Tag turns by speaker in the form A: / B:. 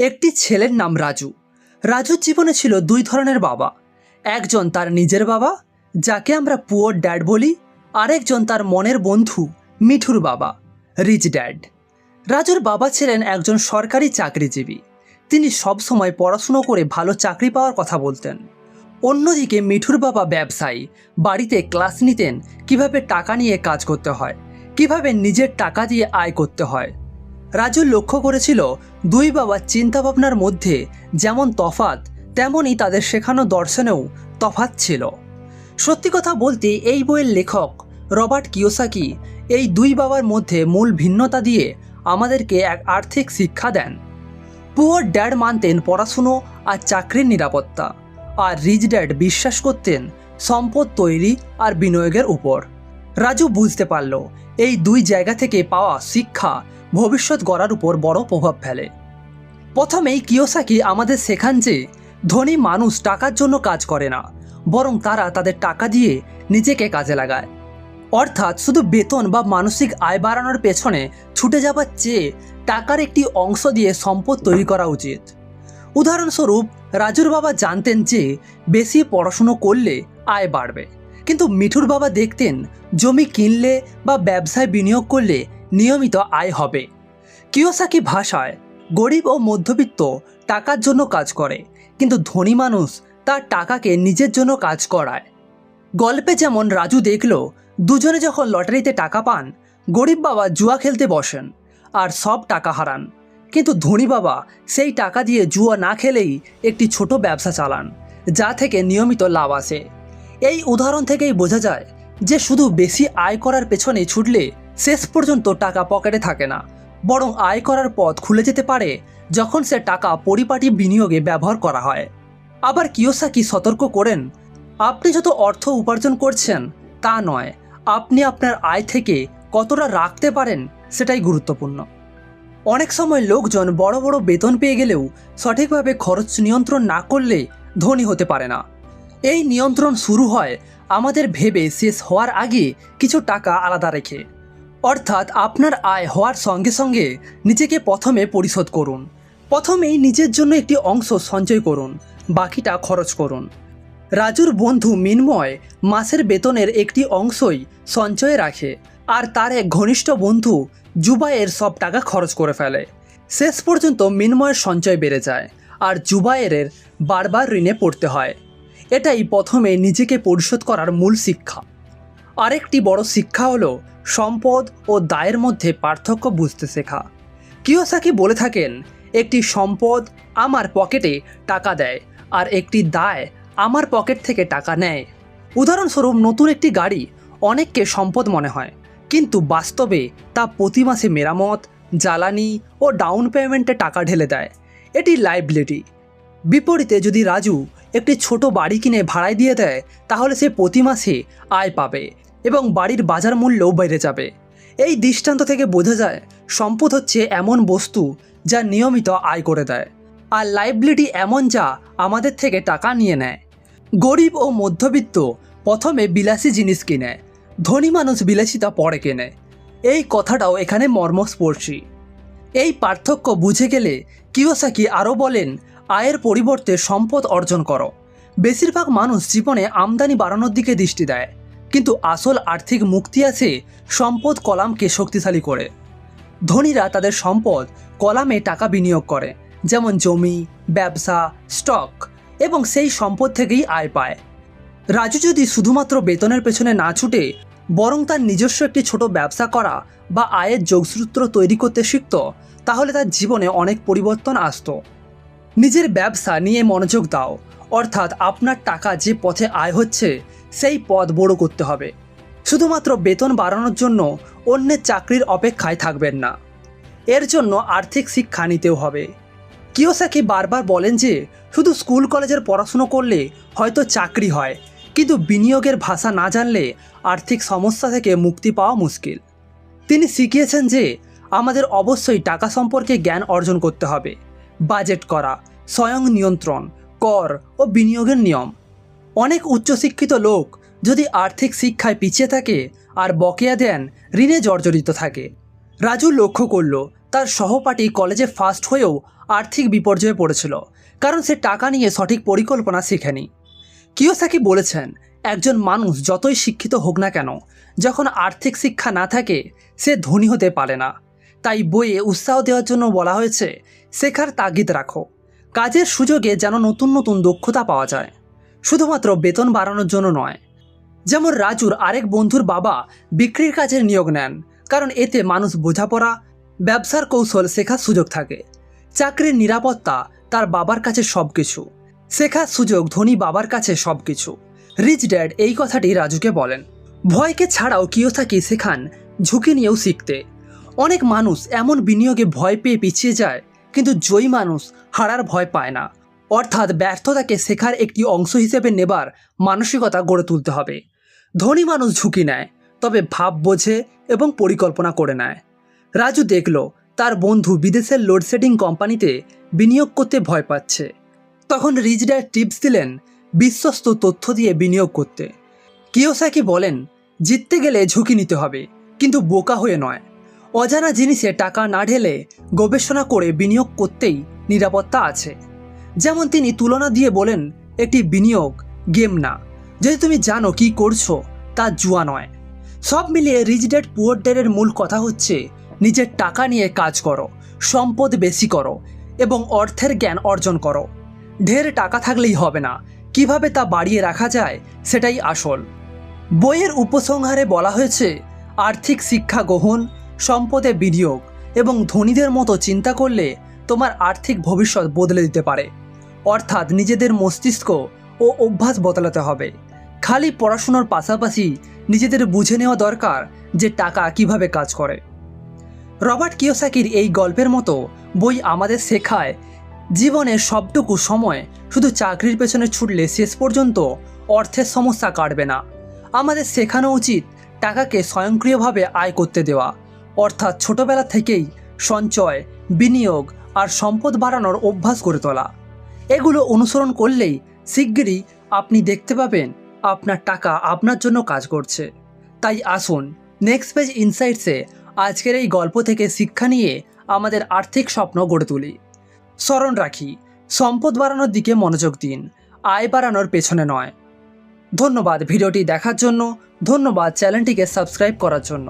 A: একটি ছেলের নাম রাজু। রাজুর জীবনে ছিল দুই ধরনের বাবা। একজন তার নিজের বাবা, যাকে আমরা পুয়ার ড্যাড বলি, আরেকজন তার মনের বন্ধু, মিঠুর বাবা, রিচ ড্যাড। রাজুর বাবা ছিলেন একজন সরকারি চাকরিজীবী। তিনি সবসময় পড়াশুনো করে ভালো চাকরি পাওয়ার কথা বলতেন। অন্যদিকে মিঠুর বাবা ব্যবসায়ী, বাড়িতে ক্লাস নিতেন, কীভাবে টাকা নিয়ে কাজ করতে হয়, কীভাবে নিজের টাকা দিয়ে আয় করতে হয় রাজু লক্ষ্য করেছিল দুই বাবার চিন্তাভাবনার মধ্যে যেমন তফাত তেমনই তাদের শেখানো দর্শনেও তফাত ছিল। সত্যি কথা বলতে এই বইয়ের লেখক রবার্ট কিওসাকি এই দুই বাবার মধ্যে মূল ভিন্নতা দিয়ে আমাদেরকে এক আর্থিক শিক্ষা দেন। পুয়ার ড্যাড মানতেন পড়াশুনো আর চাকরির নিরাপত্তা আর রিচ ড্যাড বিশ্বাস করতেন সম্পদ তৈরি আর বিনিয়োগের উপর। রাজু বুঝতে পারল এই দুই জায়গা থেকে পাওয়া শিক্ষা ভবিষ্যৎ গড়ার উপর বড় প্রভাব ফেলে। প্রথমেই কিওসাকি আমাদের শেখান যে, ধনী মানুষ টাকার জন্য কাজ করে না, বরং তারা তাদের টাকা দিয়ে নিজেকে কাজে লাগায়। অর্থাৎ শুধু বেতন বা মানসিক আয় বাড়ানোর পেছনে ছুটে যাবার চেয়ে টাকার একটি অংশ দিয়ে সম্পদ তৈরি করা উচিত। উদাহরণস্বরূপ, রাজুর বাবা জানতেন যে, বেশি পড়াশুনো করলে আয় বাড়বে। কিন্তু মিঠুর বাবা দেখতেন, জমি কিনলে বা ব্যবসায় বিনিয়োগ করলে নিয়মিত আয় হবে। কিওসাকি ভাষায়, গরিব ও মধ্যবিত্ত টাকার জন্য কাজ করে, কিন্তু ধনী মানুষ তার টাকাকে নিজের জন্য কাজ করায়। গল্পে যেমন রাজু দেখল, দুজনে যখন লটারিতে টাকা পান, গরিব বাবা জুয়া খেলতে বসেন আর সব টাকা হারান। কিন্তু ধনী বাবা সেই টাকা দিয়ে জুয়া না খেলেই একটি ছোট ব্যবসা চালান, যা থেকে নিয়মিত লাভ আসে। এই উদাহরণ থেকেই বোঝা যায় যে শুধু বেশি আয় করার পেছনে ছুটলে শেষ পর্যন্ত টাকা পকেটে থাকে না। বরং আয় করার পথ খুলে যেতে পারে যখন সে টাকা পরিপাটি বিনিয়োগে ব্যবহার করা হয়। আবার কিওসাকি সতর্ক করেন, আপনি যত অর্থ উপার্জন করছেন তা নয়, আপনি আপনার আয় থেকে কতটা রাখতে পারেন সেটাই গুরুত্বপূর্ণ। অনেক সময় লোকজন বড় বড় বেতন পেয়ে গেলেও সঠিকভাবে খরচ নিয়ন্ত্রণ না করলে ধনী হতে পারে না। এই নিয়ন্ত্রণ শুরু হয় আমাদের ভেবে শেষ হওয়ার আগে কিছু টাকা আলাদা রেখে। অর্থাৎ আপনার আয় হওয়ার সঙ্গে সঙ্গে নিজেকে প্রথমে পরিশোধ করুন। প্রথমেই নিজের জন্য একটি অংশ সঞ্চয় করুন, বাকিটা খরচ করুন। রাজুর বন্ধু মিনময় মাসের বেতনের একটি অংশই সঞ্চয়ে রাখে আর তার এক ঘনিষ্ঠ বন্ধু জুবাইয়ের সব টাকা খরচ করে ফেলে। শেষ পর্যন্ত মিনময়ের সঞ্চয় বেড়ে যায় আর জুবাইয়ের বারবার ঋণে পড়তে হয়। এটাই প্রথমে নিজেকে পরিশোধ করার মূল শিক্ষা। আরেকটি বড় শিক্ষা হলো সম্পদ ও দায়ের মধ্যে পার্থক্য বুঝতে শেখা। কিওসাকি বলে থাকেন, একটি সম্পদ আমার পকেটে টাকা দেয় আর একটি দায় আমার পকেট থেকে টাকা নেয়। উদাহরণস্বরূপ, নতুন একটি গাড়ি অনেককে সম্পদ মনে হয়, কিন্তু বাস্তবে তা প্রতি মাসে মেরামত, জ্বালানি ও ডাউন পেমেন্টে টাকা ঢেলে দেয়। এটি লাইবিলিটি। বিপরীতে, যদি রাজু একটি ছোট বাড়ি কিনে ভাড়ায় দিয়ে দেয়, তাহলে সে প্রতি মাসে আয় পাবে। এবং বাড়ির বাজার মূল্যও বেড়ে যাবে। এই দৃষ্টান্ত থেকে বোঝা যায়, সম্পদ হচ্ছে এমন বস্তু যা নিয়মিত আয় করে দেয়, আর লাইবিলিটি এমন যা আমাদের থেকে টাকা নিয়ে নেয়। গরিব ও মধ্যবিত্ত প্রথমে বিলাসী জিনিস কিনে, ধনী মানুষ বিলাসিতা পরে কেনে। এই কথাটাও এখানে মর্মস্পর্শী। এই পার্থক্য বুঝে গেলে কিওসাকি আরও বলেন, আয়ের পরিবর্তে সম্পদ অর্জন করো। বেশিরভাগ মানুষ জীবনে আমদানি বাড়ানোর দিকে দৃষ্টি দেয় কিন্তু আসল আর্থিক মুক্তি আছে সম্পদ কলামকে শক্তিশালী করে। ধনীরা তাদের সম্পদ কলামে টাকা বিনিয়োগ করে, যেমন জমি, ব্যবসা, স্টক, এবং সেই সম্পদ থেকেই আয় পায়। রাজু যদি শুধুমাত্র বেতনের পেছনে না ছুটে, বরং তার নিজস্ব একটি ছোট ব্যবসা করা বা আয়ের যোগসূত্র তৈরি করতে শিখত, তাহলে তার জীবনে অনেক পরিবর্তন আসতো। নিজের ব্যবসা নিয়ে মনোযোগ দাও। অর্থাৎ আপনার টাকা যে পথে আয় হচ্ছে, সেই পথ বড় করতে হবে। শুধুমাত্র বেতন বাড়ানোর জন্য অন্যের চাকরির অপেক্ষায় থাকবেন না। এর জন্য আর্থিক শিক্ষা নিতেও হবে। কিওসাকি বারবার বলেন যে, শুধু স্কুল কলেজের পড়াশুনো করলে হয়তো চাকরি হয়, কিন্তু বিনিয়োগের ভাষা না জানলে আর্থিক সমস্যা থেকে মুক্তি পাওয়া মুশকিল। তিনি শিখিয়েছেন যে, আমাদের অবশ্যই টাকা সম্পর্কে জ্ঞান অর্জন করতে হবে, বাজেট করা, স্বয়ং নিয়ন্ত্রণ কর ও বিনিয়োগের নিয়ম। অনেক উচ্চশিক্ষিত লোক যদি আর্থিক শিক্ষায় পিছিয়ে থাকে আর বকেয়া দেন, ঋণে জর্জরিত থাকে। রাজু লক্ষ্য করল, তার সহপাঠী কলেজে ফার্স্ট হয়েও আর্থিক বিপর্যয়ে পড়েছিল, কারণ সে টাকা নিয়ে সঠিক পরিকল্পনা শেখেনি। কিওসাকি বলেছেন, একজন মানুষ যতই শিক্ষিত হোক না কেন, যখন আর্থিক শিক্ষা না থাকে, সে ধনী হতে পারে না। তাই বইয়ে উৎসাহ দেওয়ার জন্য বলা হয়েছে, শেখার তাগিদ রাখো। কাজের সুযোগে যেন নতুন নতুন দক্ষতা পাওয়া যায়। শুধুমাত্র বেতন বাড়ানোর জন্য নয়, যেমন রাজুর আরেক বন্ধুর বাবা বিক্রির কাজে নিয়োগ নেন, কারণ এতে মানুষ বোঝাপড়া, ব্যবসার কৌশল শেখার সুযোগ থাকে। চাকরির নিরাপত্তা তার বাবার কাছে সব কিছু শেখার সুযোগ ধনী বাবার কাছে সব কিছু রিচ ড্যাড এই কথাটি রাজুকে বলেন, ভয়কে ছাড়াও কিওসাকি শেখান, ঝুঁকি নিয়েও শিখতে। অনেক মানুষ এমন বিনিয়োগে ভয় পেয়ে পিছিয়ে যায় কিন্তু জয়ী মানুষ হারার ভয় পায় না। অর্থাৎ ব্যর্থতাকে শেখার একটি অংশ হিসেবে নেবার মানসিকতা গড়ে তুলতে হবে। ধনী মানুষ ঝুঁকি নেয়, তবে ভাব বোঝে এবং পরিকল্পনা করে নেয়। রাজু দেখল, তার বন্ধু বিদেশের লোডশেডিং কোম্পানিতে বিনিয়োগ করতে ভয় পাচ্ছে। তখন রিজডার টিপস দিলেন, বিশ্বস্ত তথ্য দিয়ে বিনিয়োগ করতে। কিওসাকি বলেন, জিততে গেলে ঝুঁকি নিতে হবে, কিন্তু বোকা হয়ে নয়। অজানা জিনিসে টাকা না ঢেলে গবেষণা করে বিনিয়োগ করতেই নিরাপত্তা আছে। যেমন তিনি তুলনা দিয়ে বলেন, একটি বিনিয়োগ গেম না। যদি তুমি জানো কি করছ, তা জুয়া নয়। সব মিলিয়ে রিচ ড্যাড পুয়ার মূল কথা হচ্ছে, নিজের টাকা নিয়ে কাজ করো, সম্পদ বেশি করো এবং অর্থের জ্ঞান অর্জন করো। ঢের টাকা থাকলেই হবে না। কীভাবে তা বাড়িয়ে রাখা যায়, সেটাই আসল। বইয়ের উপসংহারে বলা হয়েছে, আর্থিক শিক্ষা গ্রহণ সম্পদে বিনিয়োগ এবং ধনীদের মতো চিন্তা করলে তোমার আর্থিক ভবিষ্যৎ বদলে দিতে পারে। অর্থাৎ নিজেদের মস্তিষ্ক ও অভ্যাস বদলাতে হবে। খালি পড়াশোনার পাশাপাশি নিজেদের বুঝে নেওয়া দরকার যে টাকা কীভাবে কাজ করে। রবার্ট কিওসাকির এই গল্পের মতো বই আমাদের শেখায় জীবনের সবটুকু সময় শুধু চাকরির পেছনে ছুটলে শেষ পর্যন্ত অর্থের সমস্যা কাটবে না। আমাদের শেখানো উচিত টাকাকে স্বয়ংক্রিয়ভাবে আয় করতে দেওয়া। অর্থাৎ ছোটবেলা থেকেই সঞ্চয়, বিনিয়োগ আর সম্পদ বাড়ানোর অভ্যাস করে তোলা। এগুলো অনুসরণ করলেই শিগগিরই আপনি দেখতে পাবেন আপনার টাকা আপনার জন্য কাজ করছে। তাই আসুন নেক্সট পেজ ইনসাইটসে আজকের এই গল্প থেকে শিক্ষা নিয়ে আমাদের আর্থিক স্বপ্ন গড়ে তুলি। স্মরণ রাখি, সম্পদ বাড়ানোর দিকে মনোযোগ দিন, আয় বাড়ানোর পেছনে নয়। ধন্যবাদ ভিডিওটি দেখার জন্য, ধন্যবাদ চ্যানেলটিকে সাবস্ক্রাইব করার জন্য।